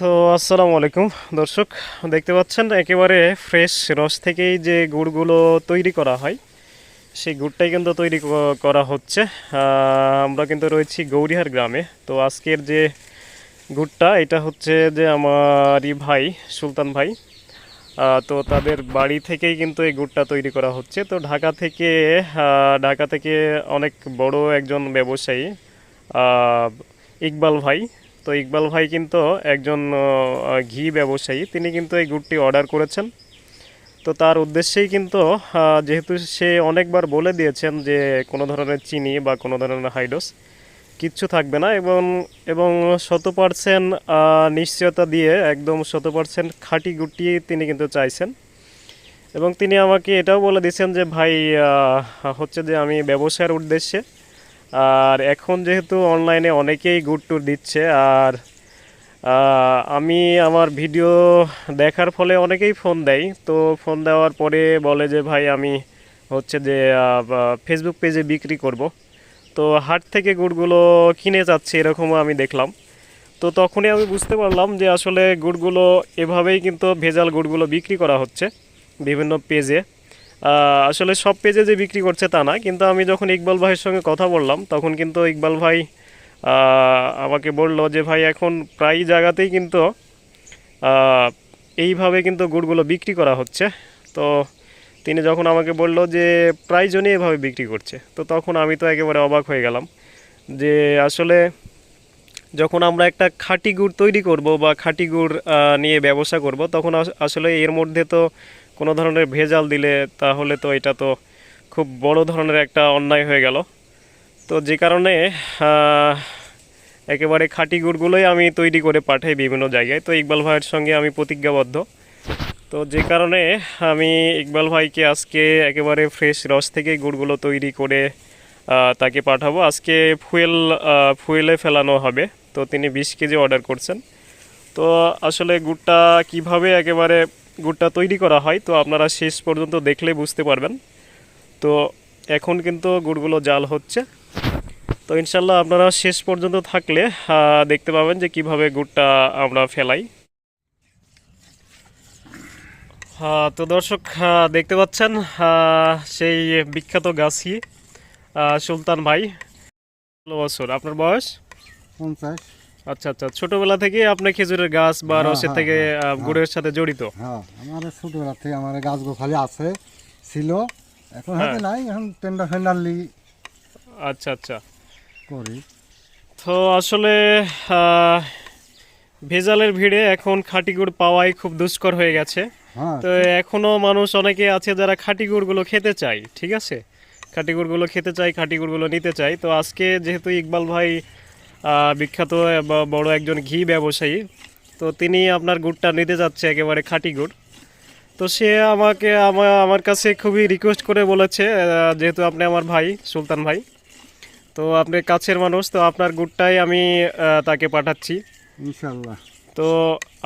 তো আসসালামু আলাইকুম, দর্শক। দেখতে পাচ্ছেন, একেবারে ফ্রেশ রস থেকেই যে গুড়গুলো তৈরি করা হয়, সেই গুড়টাই কিন্তু তৈরি করা হচ্ছে। আমরা কিন্তু রয়েছি গৌরিহার গ্রামে। তো আজকের যে গুড়টা, এটা হচ্ছে যে আমারই ভাই, সুলতান ভাই। তো তাদের বাড়ি থেকেই কিন্তু এই গুড়টা তৈরি করা হচ্ছে। তো ঢাকা থেকে ঢাকা থেকে অনেক বড় একজন ব্যবসায়ী ইকবাল ভাই তো ইকবাল ভাই কিন্তু একজন ঘি ব্যবসায়ী। তিনি কিন্তু এই গুড়টি অর্ডার করেছেন। তো তার উদ্দেশ্যেই কিন্তু যেহেতু সে অনেকবার বলে দিয়েছেন যে কোনো ধরনের চিনি বা কোনো ধরনের হাইডোস কিচ্ছু থাকবে না এবং এবং শত পার্সেন্ট নিশ্চয়তা দিয়ে একদম শত পার্সেন্ট খাঁটি গুটি তিনি কিন্তু চাইছেন। এবং তিনি আমাকে এটাও বলে দিয়েছেন যে, ভাই হচ্ছে যে আমি ব্যবসার উদ্দেশ্যে আর এখন যেহেতু অনলাইনে অনেকেই গুড ট্যুর দিচ্ছে, আর আমি আমার ভিডিও দেখার ফলে অনেকেই ফোন দেয়। তো ফোন দেওয়ার পরে বলে যে, ভাই, আমি হচ্ছে যে ফেসবুক পেজে বিক্রি করব। তো হাট থেকে গুড়গুলো কিনে যাচ্ছে এরকমও আমি দেখলাম। তো তখনই আমি বুঝতে পারলাম যে, আসলে গুড়গুলো এভাবেই কিন্তু ভেজাল গুড়গুলো বিক্রি করা হচ্ছে বিভিন্ন পেজে আসলে সব পেজে যে বিক্রি করছে তা না, কিন্তু আমি যখন ইকবাল ভাইয়ের সঙ্গে কথা বললাম, তখন কিন্তু ইকবাল ভাই আমাকে বলল যে, ভাই, এখন প্রায় জায়গাতেই কিন্তু এইভাবে কিন্তু গুড়গুলো বিক্রি করা হচ্ছে। তো তিনি যখন আমাকে বলল যে, প্রায় জনই এভাবে বিক্রি করছে। তো তখন আমি তো একেবারে অবাক হয়ে গেলাম যে, আসলে যখন আমরা একটা খাঁটি গুড় তৈরি করব বা খাঁটি গুড় নিয়ে ব্যবসা করব, তখন আস- আসলে এর মধ্যে তো কোনো ধরনের ভেজাল দিলে তাহলে তো এটা তো খুব বড় ধরনের একটা অন্যায় হয়ে গেল। তো যে কারণে একেবারে খাঁটি গুড়গুলোই আমি তৈরি করে পাঠাই বিভিন্ন জায়গায়। তো ইকবাল ভাইয়ের সঙ্গে আমি প্রতিজ্ঞাবদ্ধ। তো যে কারণে আমি ইকবাল ভাইকে আজকে একেবারে ফ্রেশ রস থেকে গুড়গুলো তৈরি করে তাকে পাঠাবো। আজকে ফুয়েল ফুয়েলে ফেলানো হবে। তো তিনি বিশ কেজি অর্ডার করছেন। তো আসলে গুড়টা কীভাবে একেবারে গুড়টা তৈরি করা হয় তো আপনারা শেষ পর্যন্ত দেখলে বুঝতে পারবেন। তো এখন কিন্তু গুড়গুলো জাল হচ্ছে। তো ইনশাল্লাহ আপনারা শেষ পর্যন্ত থাকলে দেখতে পাবেন যে কীভাবে গুড়টা আমরা ফেলাই। আহ, তো দর্শক দেখতে পাচ্ছেন সেই বিখ্যাত গাছি সুলতান ভাই। ষোলো বছর। আপনার বয়স? পঞ্চাশ। আচ্ছা আচ্ছা। ছোটবেলা থেকে আপনি খেজুরের গাছ বা হ্যাঁ, রসের হ্যাঁ, থেকে হ্যাঁ, গুড়ের সাথে জড়িত? হ্যাঁ আমার ছোটবেলা থেকে আমার গাছ গোছালি আছে ছিল। এখন হ্যাঁ। হয়তো নাই এখন টেন্ডার ফেন্ডারলি আচ্ছা আচ্ছা। করি। তো আসলে ভেজালের ভিড়ে এখন খাঁটি গুড় পাওয়াই খুব দুষ্কর হয়ে গেছে। তো এখনও মানুষ অনেকে আছে যারা খাঁটি গুড়গুলো খেতে চায় ঠিক আছে? খাঁটি গুড়গুলো খেতে চাই খাঁটি গুড়গুলো নিতে চাই তো আজকে যেহেতু ইকবাল ভাই বিখ্যাত বা বড় একজন ঘি ব্যবসায়ী। তো তিনি আপনার গুড়টা নিতে যাচ্ছে একেবারে খাঁটি গুড়। তো সে আমাকে আমার আমার কাছে খুবই রিকোয়েস্ট করে বলেছে যেহেতু আপনি আমার ভাই সুলতান ভাই তো আপনি কাছের মানুষ তো আপনার গুড়টাই আমি তাকে পাঠাচ্ছি। ইনশাল্লাহ তো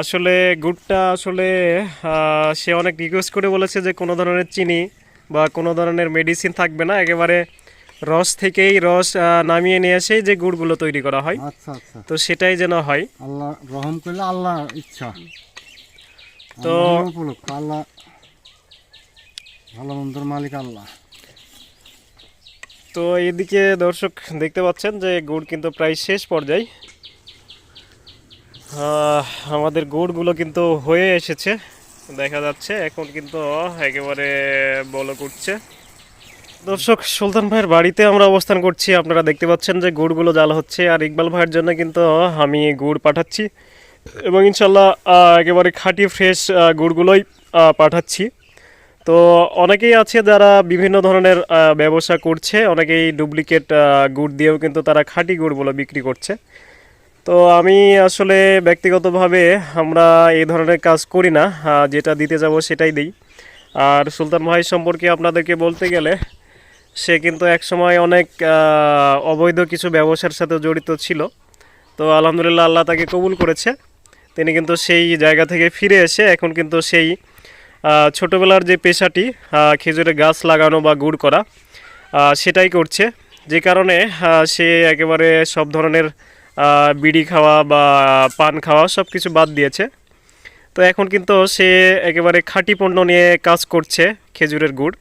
আসলে গুড়টা আসলে সে অনেক রিকোয়েস্ট করে বলেছে যে কোনো ধরনের চিনি বা কোনো ধরনের মেডিসিন থাকবে না একেবারে রস থেকেই রস নামিয়ে নিয়ে এসেই যে গুড়গুলো তৈরি করা হয় আচ্ছা আচ্ছা। তো সেটাই যেন হয়। আল্লাহ রহম করলে আল্লাহ ইচ্ছা। তো- আল্লাহ ভালো মন্দর মালিক আল্লাহ। তো এদিকে দর্শক দেখতে পাচ্ছেন যে গুড় কিন্তু প্রায় শেষ পর্যায়ে। আমাদের গুড়গুলো কিন্তু হয়ে এসেছে দেখা যাচ্ছে এখন কিন্তু একেবারে বলক উঠছে। দর্শক, সুলতান ভাইয়ের বাড়িতে আমরা অবস্থান করছি। আপনারা দেখতে পাচ্ছেন যে গুড়গুলো জ্বালা হচ্ছে আর ইকবাল ভাইয়ের জন্য কিন্তু আমি গুড় পাঠাচ্ছি এবং ইনশাল্লাহ একেবারে খাঁটি, ফ্রেশ গুড়গুলোই পাঠাচ্ছি। তো অনেকেই আছে যারা বিভিন্ন ধরনের ব্যবসা করছে, অনেকেই ডুপ্লিকেট গুড় দিয়েও কিন্তু তারা খাঁটি গুড়গুলো বিক্রি করছে। তো আমি আসলে ব্যক্তিগতভাবে আমরা এই ধরনের কাজ করি না যেটা দিতে যাব সেটাই দিই। আর সুলতান ভাই সম্পর্কে আপনাদেরকে বলতে গেলে সে কিন্তু একসময় অনেক অবৈধ কিছু ব্যবসার সাথে জড়িত ছিল। তো আলহামদুলিল্লাহ আল্লাহ তাকে কবুল করেছে। তিনি কিন্তু সেই জায়গা থেকে ফিরে এসে এখন কিন্তু সেই ছোটোবেলার যে পেশাটি আহ, খেজুরের গাছ লাগানো বা গুড় করা সেটাই করছে। যে কারণে সে একেবারে সব ধরনের বিড়ি খাওয়া বা পান খাওয়া সব কিছু বাদ দিয়েছে। তো এখন কিন্তু সে একেবারে খাঁটি পণ্য নিয়ে কাজ করছে খেজুরের গুড়।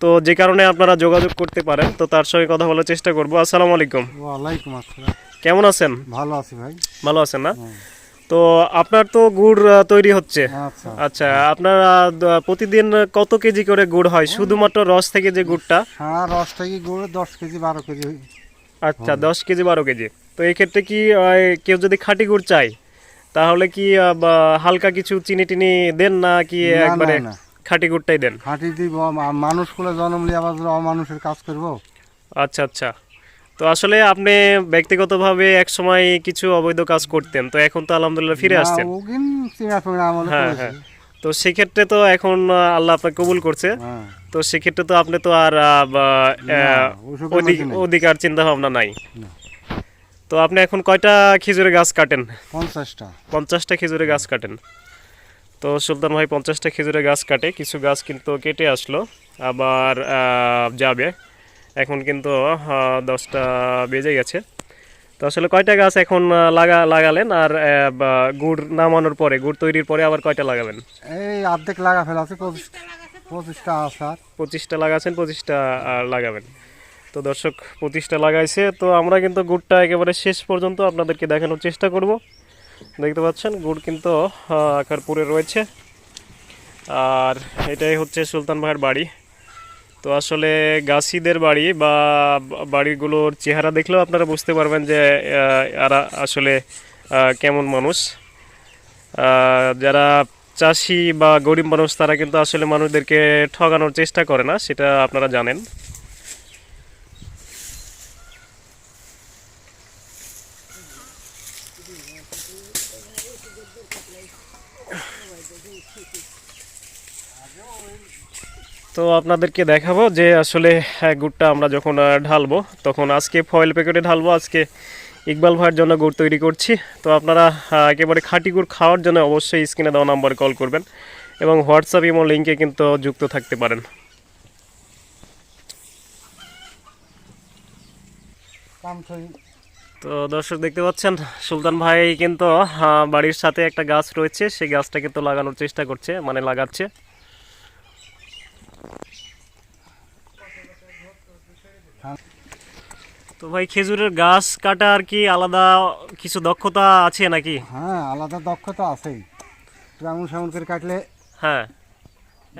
তো যে কারণে আপনারা যোগাযোগ করতে পারেন তো তার সঙ্গে কথা বলার চেষ্টা করব। আসসালামু আলাইকুম। ওয়ালাইকুম আসসালাম। কেমন আছেন? ভালো আছি ভাই। ভালো আছেন না? তো আপনার তো গুড় তৈরি হচ্ছে। আচ্ছা। আচ্ছা আপনার প্রতিদিন কত কেজি করে গুড় হয়? শুধুমাত্র রস থেকে যে গুড়টা? হ্যাঁ রস থেকে গুড় দশ কেজি বারো কেজি আচ্ছা দশ কেজি বারো কেজি। তো এই ক্ষেত্রে কি কেউ যদি খাঁটি গুড় চায় তাহলে কি হালকা কিছু চিনি টিনি দেন না কি একবারে। খাঁটি গুড়টাই দেন? খাঁটি দিব মানুষ করে জন্ম নিয়ে আবার অমানুষের কাজ করব। আচ্ছা আচ্ছা। তো আসলে আপনি ব্যক্তিগতভাবে এক সময় কিছু অবৈধ কাজ করতেন তো এখন তো আলহামদুলিল্লাহ ফিরে আসছেন। হ্যাঁ। হ্যাঁ। তো সেক্ষেত্রে তো এখন আল্লাহ আপনাকে কবুল করছে। হ্যাঁ। তো সেক্ষেত্রে তো আপনি তো আর। অধিকার চিন্তা ভাবনা নাই তো আপনি এখন কয়টা খেজুরের গাছ কাটেন? পঞ্চাশটা। পঞ্চাশটা খেজুরের গাছ কাটেন। তো সুলতান ভাই পঞ্চাশটা খেজুরের গাছ কাটে কিছু গাছ কিন্তু কেটে আসলো আবার যাবে। এখন কিন্তু দশটা বেজে গেছে। তো আসলে কয়টা গাছ এখন লাগা লাগালেন? আর গুড় নামানোর পরে গুড় তৈরির পরে আবার কয়টা লাগাবেন? এই অর্ধেক লাগা ফেলা আছে পঁচিশটা আসার পঁচিশটা লাগাচ্ছেন পঁচিশটা লাগাবেন। তো দর্শক পঁচিশটা লাগাইছে। তো আমরা কিন্তু গুড়টা একেবারে শেষ পর্যন্ত আপনাদেরকে দেখানোর চেষ্টা করব। দেখতে পাচ্ছেন, গুড় কিন্তু আকার পুরে রয়েছে। আর এটাই হচ্ছে সুলতান ভাইয়ের বাড়ি। তো আসলে গাছিদের বাড়ি বা বাড়িগুলোর চেহারা দেখলেও আপনারা বুঝতে পারবেন যে এরা আসলে কেমন মানুষ। যারা চাষি বা গরিব মানুষ, তারা কিন্তু আসলে মানুষদেরকে ঠকানোর চেষ্টা করে না, সেটা আপনারা জানেন। তো আপনাদেরকে দেখাবো যে আসলে হ্যাঁ, গুড়টা আমরা যখন ঢালবো তখন আজকে ফয়েল প্যাকেটে ঢালবো আজকে ইকবাল ভাইয়ের জন্য গুড় তৈরি করছি। তো আপনারা একেবারে খাঁটি গুড় খাওয়ার জন্য অবশ্যই স্ক্রিনে দেওয়া নাম্বারে কল করবেন এবং হোয়াটসঅ্যাপ ইমো লিঙ্কে কিন্তু যুক্ত থাকতে পারেন। কাম তো দর্শক দেখতে পাচ্ছেন সুলতান ভাই কিন্তু বাড়ির সাথে একটা গাছ রয়েছে সেই গাছটা কিন্তু লাগানোর চেষ্টা করছে মানে লাগাচ্ছে। তো ভাই খেজুরের গাছ কাটা আর কি আলাদা কিছু দক্ষতা আছে নাকি? হ্যাঁ আলাদা দক্ষতা আছেই। তুই এমন সেমন করে কাটলে হ্যাঁ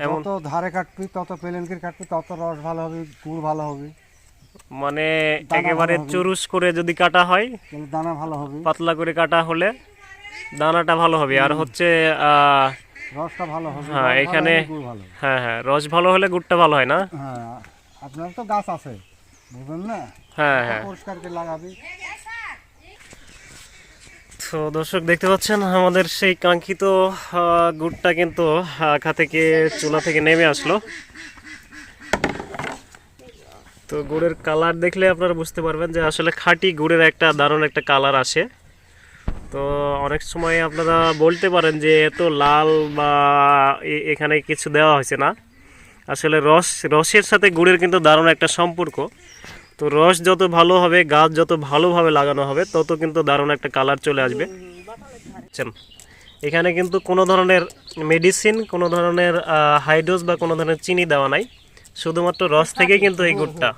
এমন তো ধারে কাটবি তত প্লেন করে কাটবি তত রস ভালো হবে গুড় ভালো হবে। মানে একেবারে চুরুস করে যদি কাটা হয় দানা ভালো হবে। পাতলা করে কাটা হলে দানাটা ভালো হবে। আর হচ্ছে রসটা ভালো হবে হ্যাঁ, এখানে-। হ্যাঁ হ্যাঁ রস ভালো হলে গুড়টা ভালো হয় না? হ্যাঁ আপনার তো গাছ আছে বুঝলেন না? হ্যাঁ হ্যাঁ। পরিষ্কার করে লাগাবি। তো দর্শক দেখতে পাচ্ছেন আমাদের সেই কাঙ্ক্ষিত গুড়টা কিন্তু আখা থেকে চুলা থেকে নেমে আসলো। তো গুড়ের কালার দেখলে আপনারা বুঝতে পারবেন যে আসলে খাঁটি গুড়ের একটা দারুণ একটা কালার আসে। তো অনেক সময় আপনারা বলতে পারেন যে এত লাল বা এখানে কিছু দেওয়া হয়েছে না। আসলে রস, রসের সাথে গুড়ের কিন্তু দারুণ একটা সম্পর্ক। তো রস যত ভালো হবে, গাছ যত ভালোভাবে লাগানো হবে, তত কিন্তু দারুণ একটা কালার চলে আসবে। বুঝছেন? এখানে কিন্তু কোনো ধরনের মেডিসিন কোনো ধরনের হাইডোজ বা কোনো ধরনের চিনি দেওয়া নাই। শুধুমাত্র রস থেকে কিন্তু এই গুড়টা।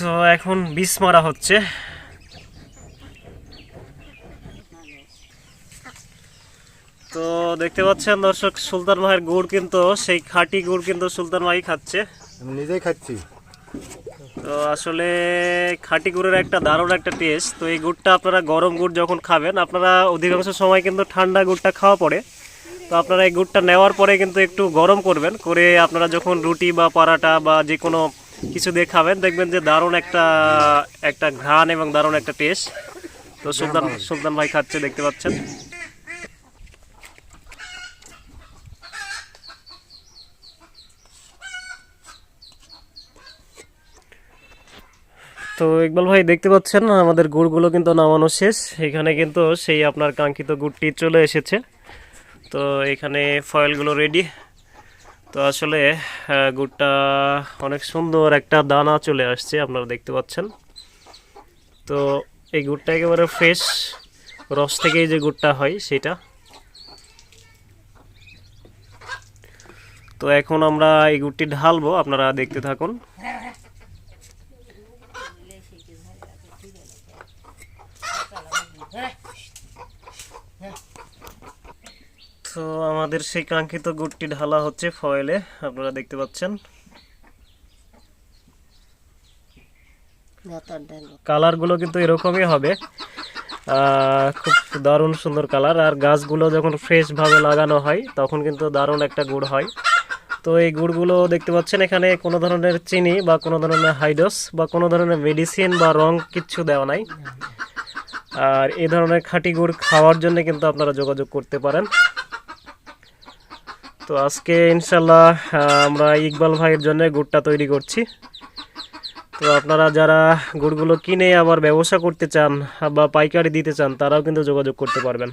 তো এখন বিষ মারা হচ্ছে। তো দেখতে পাচ্ছেন দর্শক সুলতান ভাইয়ের গুড় কিন্তু সেই খাঁটি গুড় কিন্তু সুলতান ভাই খাচ্ছে। আমি নিজেই খাচ্ছি। তো আসলে খাঁটি গুড়ের একটা দারুণ একটা টেস্ট তো এই গুড়টা আপনারা গরম গুড় যখন খাবেন আপনারা অধিকাংশ সময় কিন্তু ঠান্ডা গুড়টা খাওয়া পড়ে। তো আপনারা এই গুড়টা নেওয়ার পরে কিন্তু একটু গরম করবেন। করে আপনারা যখন রুটি বা পরাটা বা যে কোনো কিছু দিয়ে খাবেন দেখবেন যে দারুণ একটা একটা ঘ্রাণ এবং দারুণ একটা টেস্ট তো সুলতান সুলতান ভাই খাচ্ছে দেখতে পাচ্ছেন। তো ইকবাল ভাই দেখতে পাচ্ছেন আমাদের গুড়গুলো কিন্তু নামানো শেষ। এখানে কিন্তু সেই আপনার কাঙ্ক্ষিত গুড়টি চলে এসেছে। তো এখানে ফয়েলগুলো রেডি তো আসলে গুড়টা অনেক সুন্দর একটা দানা চলে আসছে, আপনারা দেখতে পাচ্ছেন। তো এই গুড়টা একেবারে ফ্রেশ রস থেকেই যে গুড়টা হয় সেটা। তো এখন আমরা এই গুড়টি ঢালবো, আপনারা দেখতে থাকুন তো আমাদের সেই কাঙ্ক্ষিত গুড়টি ঢালা হচ্ছে ফয়েলে আপনারা দেখতে পাচ্ছেন। কালারগুলো কিন্তু এরকমই হবে। খুব দারুণ সুন্দর কালার। আর গাছগুলো যখন ফ্রেশভাবে লাগানো হয় তখন কিন্তু দারুণ একটা গুড় হয়। তো এই গুড়গুলো দেখতে পাচ্ছেন এখানে কোনো ধরনের চিনি বা কোনো ধরনের হাইড্রোস বা কোনো ধরনের মেডিসিন বা রং কিচ্ছু দেওয়া নাই। আর এই ধরনের খাঁটি গুড় খাওয়ার জন্য কিন্তু আপনারা যোগাযোগ করতে পারেন। তো আজকে ইনশাল্লাহ আমরা ইকবাল ভাইয়ের জন্য গুড়টা তৈরি করছি। তো আপনারা যারা গুড়গুলো কিনে আবার ব্যবসা করতে চান বা পাইকারি দিতে চান, তারাও কিন্তু যোগাযোগ করতে পারবেন।